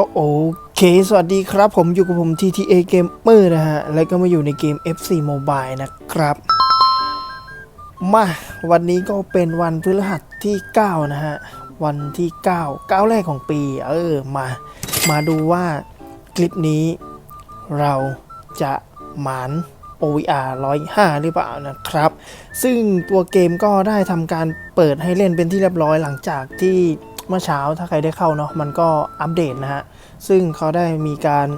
ก็โอเค สวัสดีครับ ผมอยู่กับผม TTA Gamer นะฮะ แล้วก็มาอยู่ในเกม FC Mobile นะครับ มาวันนี้ก็เป็นวันพฤหัสที่ 9 นะฮะ วันที่ 9 9 แรกของปี เออ มา มาดูว่าคลิปนี้เราจะหมาน OVR 105 หรือเปล่านะครับ ซึ่งตัวเกมก็ได้ทำการเปิดให้เล่นเป็นที่เรียบร้อยหลังจากที่ เมื่อเช้าถ้าใครได้เข้าเนาะมันก็อัปเดตนะฮะ ซึ่งเขาได้มีการ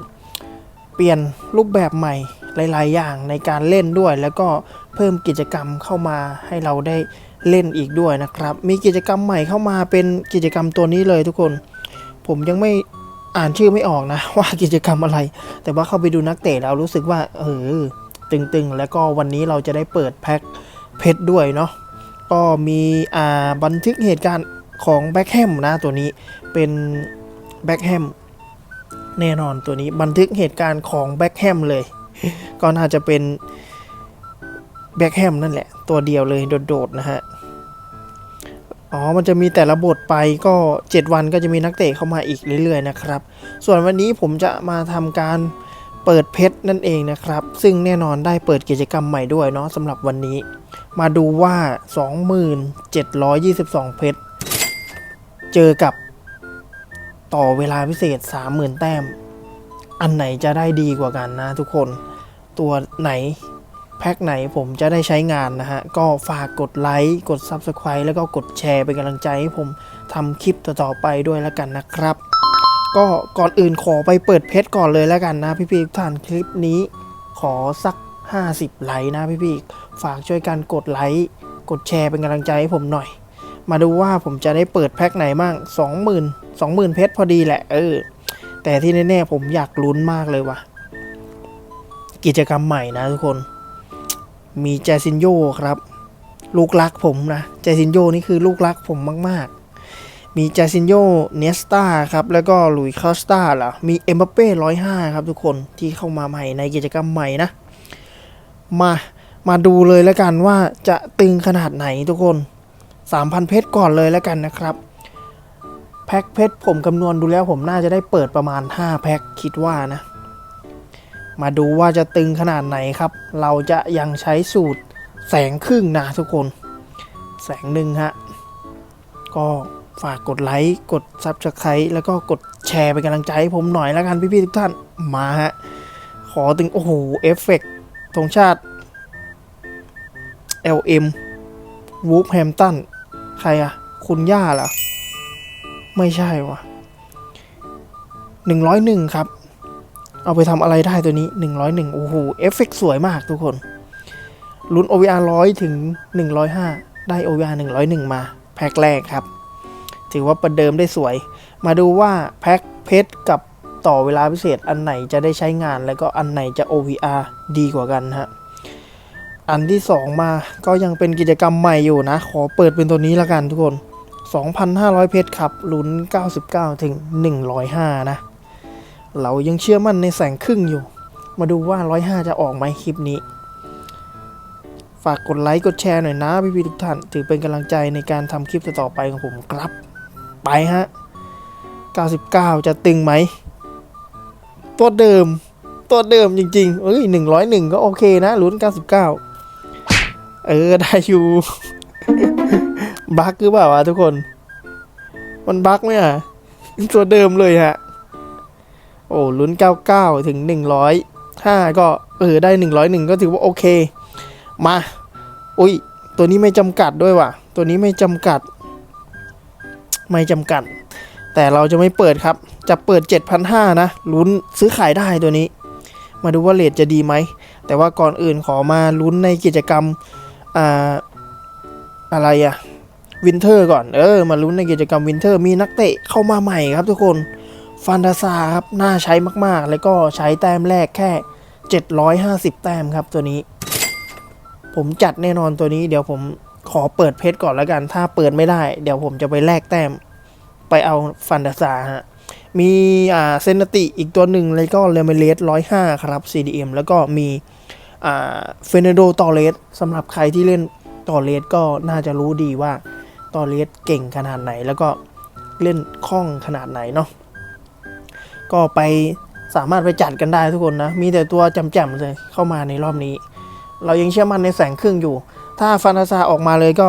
เปลี่ยนรูปแบบใหม่หลาย ๆ อย่างในการเล่นด้วย แล้วก็เพิ่มกิจกรรมเข้ามาให้เราได้เล่นอีกด้วยนะครับ มีกิจกรรมใหม่เข้ามาเป็นกิจกรรมตัวนี้เลยทุกคน ผมยังไม่อ่านชื่อไม่ออกนะ ว่ากิจกรรมอะไร แต่ว่าเข้าไปดูนักเตะแล้วรู้สึกว่าเออตึง ๆ แล้วก็วันนี้เราจะได้เปิดแพ็คเพชรด้วยเนาะก็มีอ่าบันทึกเหตุการณ์ ของแบ็คแฮมนะตัวนี้เป็นแบ็คแฮมแน่นอนตัวนี้บันทึกเหตุการณ์ของแบ็คแฮมเลย ก็น่าจะเป็นแบ็คแฮมนั่นแหละ ตัวเดียวเลยโดดๆนะฮะ อ๋อ มันจะมีแต่ละบทไปก็ 7 วันก็จะมีนักเตะเข้ามาอีกเรื่อยๆนะครับ ส่วนวันนี้ผมจะมาทำการเปิดเพชรนั่นเองนะครับ ซึ่งแน่นอนได้เปิดกิจกรรมใหม่ด้วยเนาะสำหรับวันนี้ มาดูว่า 2722 เพชร เจอกับต่อเวลาพิเศษ 30,000 แต้ม อันไหนจะได้ดีกว่ากันนะทุกคน ตัวไหนแพ็คไหนผมจะได้ใช้งานนะฮะ ก็ฝากกดไลค์ กด Subscribe แล้วก็กดแชร์เป็นกำลังใจให้ผมทำคลิปต่อๆไปด้วยแล้วกันนะครับ ก็ก่อนอื่นขอไปเปิดเพชรก่อนเลยแล้วกันนะพี่ๆท่านคลิปนี้ขอสัก 50 ไลค์นะพี่ๆฝากช่วยกันกดไลค์ กดแชร์เป็นกำลังใจให้ผมหน่อย มาดูว่าผมจะได้เปิดแพ็คไหนมั่ง20,000 20,000 เพชรพอดีแหละ เออ แต่ที่แน่ๆผมอยากลุ้นมากเลยว่ะ กิจกรรมใหม่นะทุกคน มีแจซินโยครับ ลูกรักผมนะ แจซินโยนี่คือลูกรักผมมาก ๆ มีแจซินโยเนสตาครับ แล้วก็ลุยคอสตาเหรอมีเอ็มบัปเป้ร้อยห้าครับทุกคนที่เข้ามาใหม่ในกิจกรรมใหม่นะ มา มาดูเลยแล้วกันว่าจะตึงขนาดไหนทุกคน 3,000 เพชรก่อนเลยแล้วกันนะครับ แพ็คเพชรผมคำนวณดูแล้วผมน่าจะได้เปิดประมาณ 5 แพ็คคิดว่านะ มาดูว่าจะตึงขนาดไหนครับ เราจะยังใช้สูตรแสงครึ่งนะทุกคน แสงหนึ่งฮะ ก็ฝากกดไลค์ กดซับสไครต์แล้วก็กดแชร์เป็นกำลังใจให้ผมหน่อยแล้วกันพี่ๆทุกท่าน มาฮะ ขอตึง โอ้โห เอฟเฟกต์ธงชาติ LM วูฟแฮมตัน ใครอะคุณย่าเหรอ ไม่ใช่วะหนึ่งร้อยหนึ่งครับ เอาไปทำอะไรได้ตัวนี้หนึ่งร้อยหนึ่งโอ้โห เอฟเฟกต์สวยมากทุกคนลุ้น OVR ร้อยถึงหนึ่งร้อยห้าได้ OVR หนึ่งร้อยหนึ่งมา แพ็คแรกครับ ถือว่าประเดิมได้สวย มาดูว่าแพ็คเพชรกับต่อเวลาพิเศษอันไหนจะได้ใช้งานแล้วก็อันไหนจะ OVR ดีกว่ากันฮะ อันที่ 2 มาก็ยังเป็นกิจกรรมใหม่อยู่นะ ขอเปิดเป็นตัวนี้ละกันทุกคน 2,500 เพชรครับลุ้น 99 ถึง 105 นะ เรายังเชื่อมั่นในแสงครึ่งอยู่ มาดูว่า 105 จะออกไหมคลิปนี้ ฝากกดไลค์กดแชร์หน่อยนะพี่ๆทุกท่าน ถือเป็นกำลังใจในการทำคลิปต่อไปของผมครับ ไปฮะ 99 จะตึงไหม ตัวเดิม ตัวเดิมจริงๆเอ้ย101 ก็โอเคนะลุ้น 99 เออ ได้อยู่ บั๊กหรือเปล่าวะทุกคน มันบั๊กไหมอะตัวเดิมเลยฮะ โอ้ลุ้น 99 ถึง 105 ก็ เออ ได้ 101 ก็ถือว่าโอเค มา อุ้ย ตัวนี้ไม่จำกัดด้วยว่ะ ตัวนี้ไม่จำกัด ไม่จำกัด แต่เราจะไม่เปิดครับ จะเปิด 7,500 นะ ลุ้นซื้อขายได้ตัวนี้ มาดูว่าเลทจะดีไหม แต่ว่าก่อนอื่นขอมาลุ้นในกิจกรรม อ่าอะไรอะวินเทอร์ก่อน เออ มาลุ้นในกิจกรรมวินเทอร์มีนักเตะเข้ามาใหม่ครับทุกคน ฟันดาซาครับ น่าใช้มากๆ แล้วก็ใช้แต้มแรกแค่ 750 แต้มครับตัวนี้ ผมจัดแน่นอนตัวนี้ เดี๋ยวผมขอเปิดเพชรก่อนแล้วกัน ถ้าเปิดไม่ได้ เดี๋ยวผมจะไปแลกแต้ม ไปเอาฟันดาซาฮะ มีอ่าเซนติอีกตัวหนึ่งแล้วก็เลเมเลสร้อยห้าครับ CDM แล้วก็มี เฟเนโดตอเลสสำหรับใครที่เล่นตอเลสก็น่าจะรู้ดีว่าตอเลสเก่งขนาดไหน แล้วก็เล่นคล่องขนาดไหนเนาะก็ไปสามารถไปจัดกันได้ทุกคนนะ มีแต่ตัวจำๆเลยเข้ามาในรอบนี้ เรายังเชื่อมั่นในแสงครึ่งอยู่ ถ้าฟันาซาออกมาเลยก็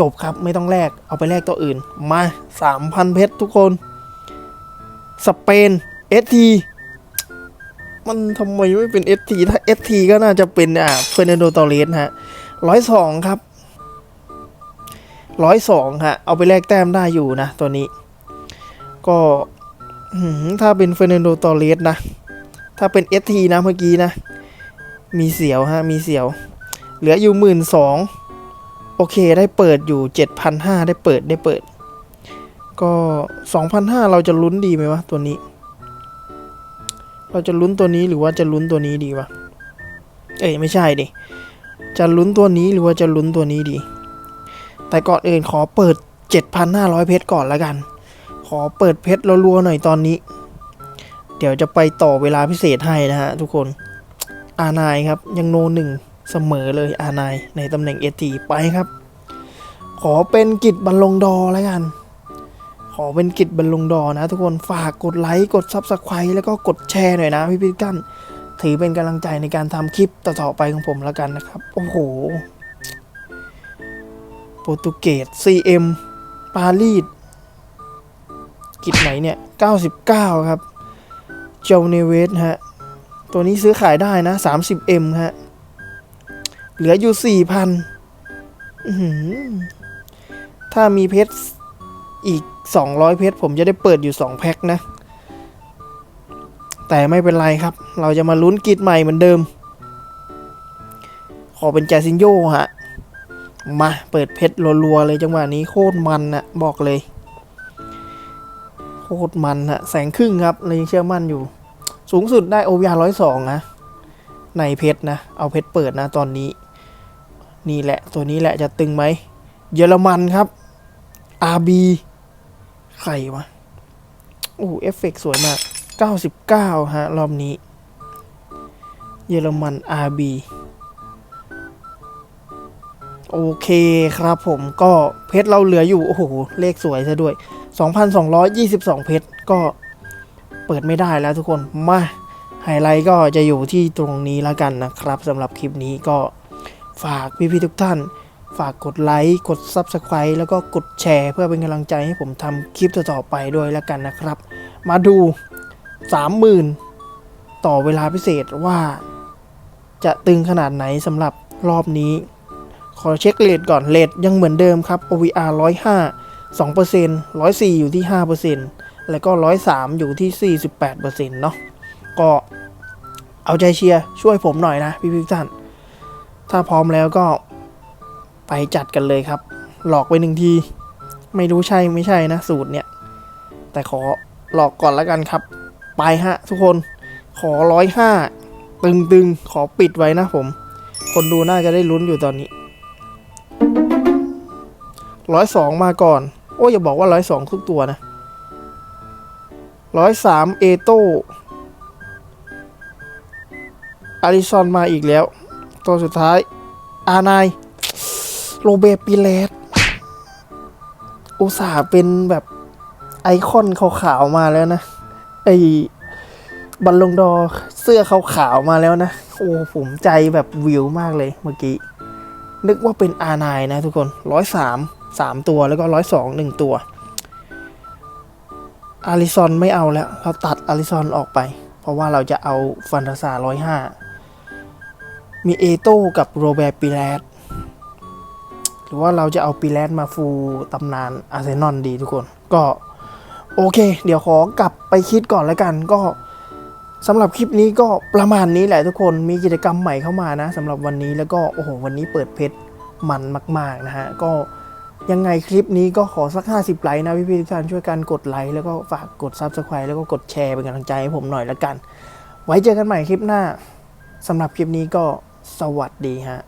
จบครับไม่ต้องแลกเอาไปแลกตัวอื่น มา 3,000 เพชรทุกคน สเปนเอที มันทำไมไม่เป็นเอสทีถ้าเอสทีก็น่าจะเป็นอ่าเฟอร์นันโดตอเรสฮะร้อยสองครับร้อยสองฮะ เอาไปแลกแต้มได้อยู่นะ ตัวนี้ ก็ถ้าเป็นเฟอร์นันโดตอเรสนะ ถ้าเป็นเอสทีนะเมื่อกี้นะ มีเสียวฮะ มีเสียว เหลืออยู่หมื่นสองโอเคได้เปิดอยู่เจ็ดพันห้าได้เปิดได้เปิด ก็สองพันห้าเราจะลุ้นดีไหมวะ ตัวนี้ เราจะลุ้นตัวนี้หรือว่าจะลุ้นตัวนี้ดีวะ เอ้ยไม่ใช่ดิ จะลุ้นตัวนี้หรือว่าจะลุ้นตัวนี้ดี แต่ก่อนอื่นขอเปิด 7,500 เพชรก่อนละกัน ขอเปิดเพชรรัวๆหน่อยตอนนี้ เดี๋ยวจะไปต่อเวลาพิเศษให้นะฮะทุกคน อานายครับยังโนหนึ่งเสมอเลยอานายในตำแหน่งเอทีไปครับ ขอเป็นกิจบัลลงดอแล้วกัน ขอเป็นกิจบัลลงก์ดอนะทุกคนฝากกดไลค์กดซับสไครต์แล้วก็กดแชร์หน่อยนะพี่พี่กั้นถือเป็นกำลังใจในการทำคลิปต่อๆไปของผมแล้วกันนะครับ โอ้โห โปรตุเกส CM ปารีสกิจไหนเนี่ย 99 ครับ เจลเนเวสฮะ ตัวนี้ซื้อขายได้นะ 30M ฮะ เหลืออยู่ 4,000ถ้ามีเพชรอีก 200 เพชรผมจะได้เปิดอยู่ 2 แพ็คนะ แต่ไม่เป็นไรครับ เราจะมาลุ้นกิจใหม่เหมือนเดิม ขอเป็นแจซินโยฮะ มาเปิดเพชรรัวๆเลยจังหวะนี้โคตรมันนะบอกเลย โคตรมันฮะแสงครึ่งครับเลยยังเชื่อมั่นอยู่ สูงสุดได้โอวีอาร้อยสองนะ ในเพชรนะ เอาเพชรเปิดนะตอนนี้ นี่แหละตัวนี้แหละจะตึงไหมเยอรมันครับ RB ใครวะโอ้เอฟเฟกต์สวยมาก 99 ฮะ รอบนี้ เยอรมัน RB โอเคครับผมก็เพชรเราเหลืออยู่ โอ้โห เลขสวยซะด้วย 2,222 เพชรก็เปิดไม่ได้แล้วทุกคน มาไฮไลท์ก็จะอยู่ที่ตรงนี้แล้วกันนะครับสำหรับคลิปนี้ก็ฝากพี่ๆทุกท่าน ฝากกดไลค์ กด Subscribe แล้วก็กดแชร์ เพื่อเป็นกำลังใจให้ผมทำคลิปต่อๆไปด้วยแล้วกันนะครับ มาดู 30,000 ต่อเวลาพิเศษว่า จะตึงขนาดไหนสำหรับรอบนี้ ขอเช็คเลทก่อนเลทยังเหมือนเดิมครับ OVR 105 2% 104 อยู่ที่ 5%แล้วก็ 103 อยู่ที่ 48%เนาะก็เอาใจเชียร์ช่วยผมหน่อยนะพี่พี่ๆท่านถ้าพร้อมแล้วก็ ไปจัดกันเลยครับ หลอกไปหนึ่งที ไม่รู้ใช่ไม่ใช่นะ สูตรเนี่ย แต่ขอหลอกก่อนแล้วกันครับ ไปฮะ ทุกคนขอ105ตึงๆ ขอปิดไว้นะผม คนดูน่าจะได้ลุ้นอยู่ตอนนี้ร้อยสองมาก่อน โอ้ยอย่าบอกว่าร้อยสองทุกตัวนะร้อยสามเอโต้อาริซอนมาอีกแล้ว ตัวสุดท้าย อานาย โรเบปิเลสอุตส่าห์เป็นแบบไอคอนขาวๆมาแล้วนะ ไอบัลลงดอเสื้อขาวๆมาแล้วนะ โอ้ผมใจแบบวิวมากเลยเมื่อกี้ นึกว่าเป็น R9 นนะทุกคนร้อยสามสามตัวแล้วก็ร้อยสองหนึ่งตัวอาริซอนไม่เอาแล้ว เราตัดอาริซอนออกไป เพราะว่าเราจะเอาฟันตาซาร้อยห้ามีเอโต้กับโรเบร์ปิแลส รือว่าเราจะเอาปิแลสมาฟูตำนานอาร์เซนอลดีทุกคน ก็โอเค เดี๋ยวขอกลับไปคิดก่อนแล้วกันก็สำหรับคลิปนี้ก็ประมาณนี้แหละทุกคนมีกิจกรรมใหม่เข้ามานะสำหรับวันนี้แล้วก็โอ้โหวันนี้เปิดเพชรมันมาก ๆ นะฮะ ก็ยังไงคลิปนี้ก็ขอสัก 50 ไลค์นะพี่ๆทุกท่านช่วยกันกดไลค์แล้วก็ฝากกด Subscribe แล้วก็กดแชร์เป็นกำลังใจให้ผมหน่อยละกัน ไว้เจอกันใหม่คลิปหน้าสำหรับคลิปนี้ก็สวัสดีฮะ